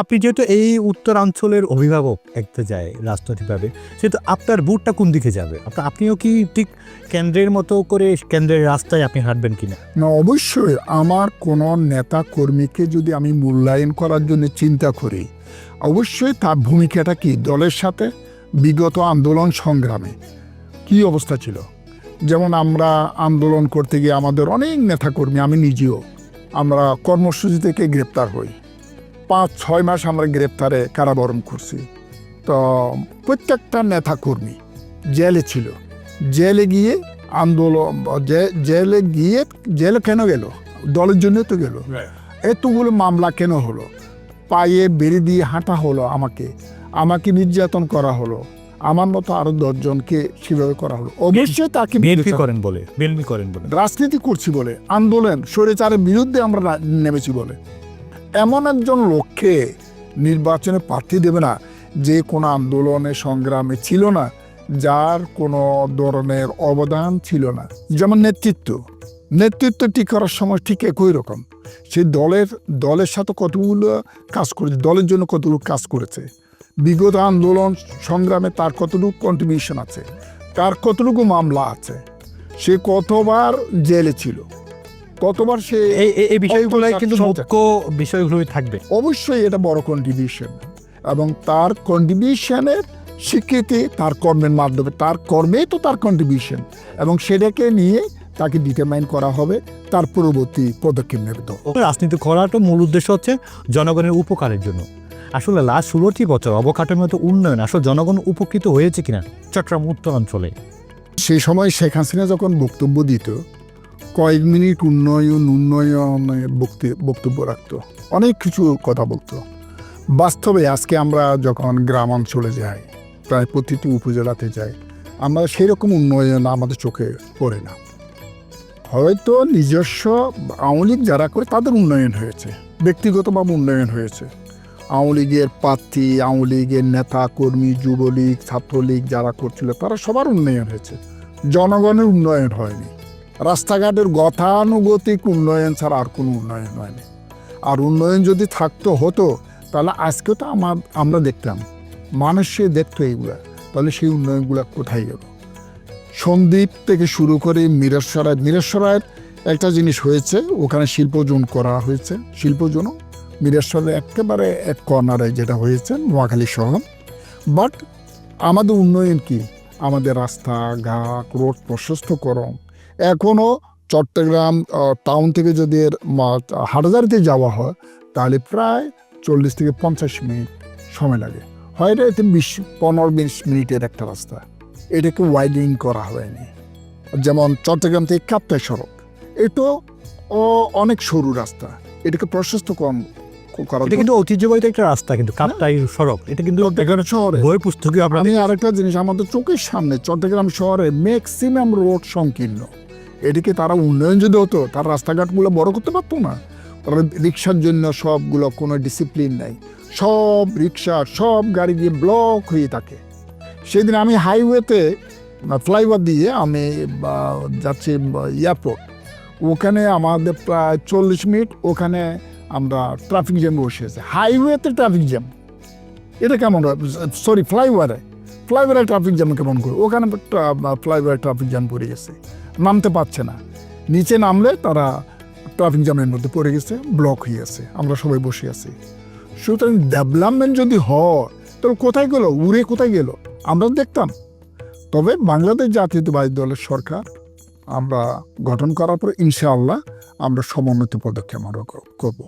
আপনি যেহেতু এই উত্তরাঞ্চলের অভিভাবক একটা যায় রাজনৈতিকভাবে, সেহেতু আপনার বুটটা কোন দিকে যাবে? আপনার, আপনিও কি ঠিক কেন্দ্রের মতো করে কেন্দ্রের রাস্তায় আপনি হাঁটবেন কিনা? না, অবশ্যই আমার কোনো নেতা কর্মীকে যদি আমি মূল্যায়ন করার জন্য চিন্তা করি, অবশ্যই তার ভূমিকাটা কি? দলের সাথে বিগত আন্দোলন সংগ্রামে কি অবস্থা ছিল? যেমন আমরা আন্দোলন করতে গিয়ে আমাদের অনেক নেতাকর্মী, আমি নিজেও আমরা কর্মসূচি থেকে গ্রেপ্তার হই। পাঁচ ছয় মাস আমরা গ্রেপ্তারে কারাবরণ করছি। তো প্রত্যেকটা নেতাকর্মী জেলে ছিল। জেলে গিয়ে আন্দোলন জেলে গিয়ে জেলে কেন গেল? দলের জন্য তো গেল। এতগুলো মামলা কেন হলো? পায়ে বেড়ে দিয়ে হাঁটা হলো আমাকে। আমাকে নির্যাতন করা হলো। আমার মতো আরও দশজনকে সেভাবে করা হলো। অবশ্যই তাকে বিএনপি করেন বলে বিএনপি করেন বলে। রাজনীতি করছি বলে আন্দোলন স্বৈরাচারের বিরুদ্ধে আমরা নেমেছি বলে। এমন একজন লোককে নির্বাচনে প্রার্থী দেবে না যে কোনো আন্দোলনে সংগ্রামে ছিল না যার কোনো ধরনের অবদান ছিল না। যেমন নেতৃত্ব। নেতৃত্ব ঠিক করার সময় ঠিক একই রকম। সে দলের দলের সাথে কতগুলো কাজ করেছে দলের জন্য কতগুলো কাজ করেছে। বিগত আন্দোলন সংগ্রামে তার কতটুকু কন্ট্রিবিউশন আছে তার কতটুকু মামলা আছে সে কতবার জেলে ছিল কতবার সে এই বিষয়গুলো কিন্তু মুখ্য বিষয়গুলোই থাকবে। অবশ্যই এটা বড় কন্ট্রিবিউশন এবং তার কন্ট্রিবিউশনের স্বীকৃতি তার কর্মের মাধ্যমে তার কর্মেই তো তার কন্ট্রিবিউশন এবং সেটাকে নিয়ে তাকে ডিটারমাইন করা হবে তার পরবর্তী পদক্ষেপ নেবে তো। রাজনীতি করাটা মূল উদ্দেশ্য হচ্ছে জনগণের উপকারের জন্য। আসলে লাস্ট ষোলোটি বছর অবকাঠামোগত উন্নয়ন আসলে জনগণ উপকৃত হয়েছে কিনা, চট্টগ্রাম উত্তরাঞ্চলে সেই সময় শেখ হাসিনা যখন বক্তব্য দিত, কয়েক মিনিট উন্নয়ন উন্নয়নের বক্তি- বক্তব্য রাখত। অনেক কিছু কথা বলতো। বাস্তবে আজকে আমরা যখন গ্রাম অঞ্চলে যাই, প্রায় প্রতিটি উপজেলাতে যাই, আমরা সেরকম উন্নয়ন আমাদের চোখে পড়ে না। হয়তো নিজস্ব আওয়ামী যারা করে তাদের উন্নয়ন হয়েছে, ব্যক্তিগতভাবে উন্নয়ন হয়েছে। আওয়ামী লীগের প্রার্থী, আওয়ামী লীগের নেতা কর্মী যুবলীগ, ছাত্রলীগ যারা করছিল, তারা সবার উন্নয়ন হয়েছে। জনগণের উন্নয়ন হয়নি। রাস্তাঘাটের গতানুগতিক উন্নয়ন ছাড়া আর কোনো উন্নয়ন হয়নি। আর উন্নয়ন যদি থাকতো, হতো, তাহলে আজকে তো আমার, আমরা দেখতাম, মানুষ সে দেখতো এইগুলা, তাহলে সেই উন্নয়নগুলো কোথায় গেল? সন্দ্বীপ থেকে শুরু করে মিরেশ্বরায় মিরেশ্বরায়ের একটা জিনিস হয়েছে, ওখানে শিল্পজন করা হয়েছে, শিল্পজনও মিরেশ্বরের একেবারে এক কর্নারে যেটা হয়েছে, নোয়াখালী শহর। বাট আমাদের উন্নয়ন কি? আমাদের রাস্তা রাস্তাঘাট রোড প্রশস্ত প্রশস্তকরণ। এখনও চট্টগ্রাম টাউন থেকে যদি হাটহাজারিতে যাওয়া হয়, তাহলে প্রায় চল্লিশ থেকে পঞ্চাশ মিনিট সময় লাগে। হয় এতে বিশ, পনেরো, বিশ মিনিটের একটা রাস্তা। এটাকে ওয়াইডিং করা হয়নি। যেমন চট্টগ্রাম থেকে কাপ্তাই সড়ক। এটাও অনেক সরু রাস্তা। এটাকে প্রশস্ত কম করা এটা কিন্তু ঐতিহ্যবাহী একটা রাস্তা কিন্তু কাপ্তাই সড়ক। এটা কিন্তু চট্টগ্রাম শহরে বই পুস্তকে আপনার আমি আরেকটা জিনিস আমাদের চোখের সামনে চট্টগ্রাম শহরে ম্যাক্সিমাম রোড সংকীর্ণ। এদিকে তারা উন্নয়ন যদি হতো তার রাস্তাঘাটগুলো বড় করতে পারতো না। তারা রিক্সার জন্য সবগুলো কোনো ডিসিপ্লিন নাই। সব রিক্সা সব গাড়ি দিয়ে ব্লক হয়ে থাকে। সেদিন আমি হাইওয়েতে ফ্লাইওভার দিয়ে আমি যাচ্ছি এয়ারপোর্ট ওখানে আমাদের প্রায় চল্লিশ মিনিট ওখানে আমরা ট্রাফিক জ্যাম বসেছে হাইওয়েতে ট্রাফিক জ্যাম এটা কেমন সরি ফ্লাইওভারে ফ্লাইওভারে ট্রাফিক জ্যাম কেমন করে? ওখানে ফ্লাইওভারে ট্রাফিক জ্যাম পড়ে গেছে। নামতে পারছে না। নিচে নামলে তারা ট্রাফিক জ্যামের মধ্যে পড়ে গেছে ব্লক হয়ে গেছে আমরা সবাই বসে আছি। সুতরাং ডেভেলপমেন্ট যদি হয়, তাহলে কোথায় গেল? উড়ে কোথায় গেল? আমরা দেখতাম। তবে বাংলাদেশ জাতীয়তাবাদী দলের সরকার আমরা গঠন করার পর ইনশাআল্লাহ আমরা সমন্বিত পদক্ষেপ আমরা করব।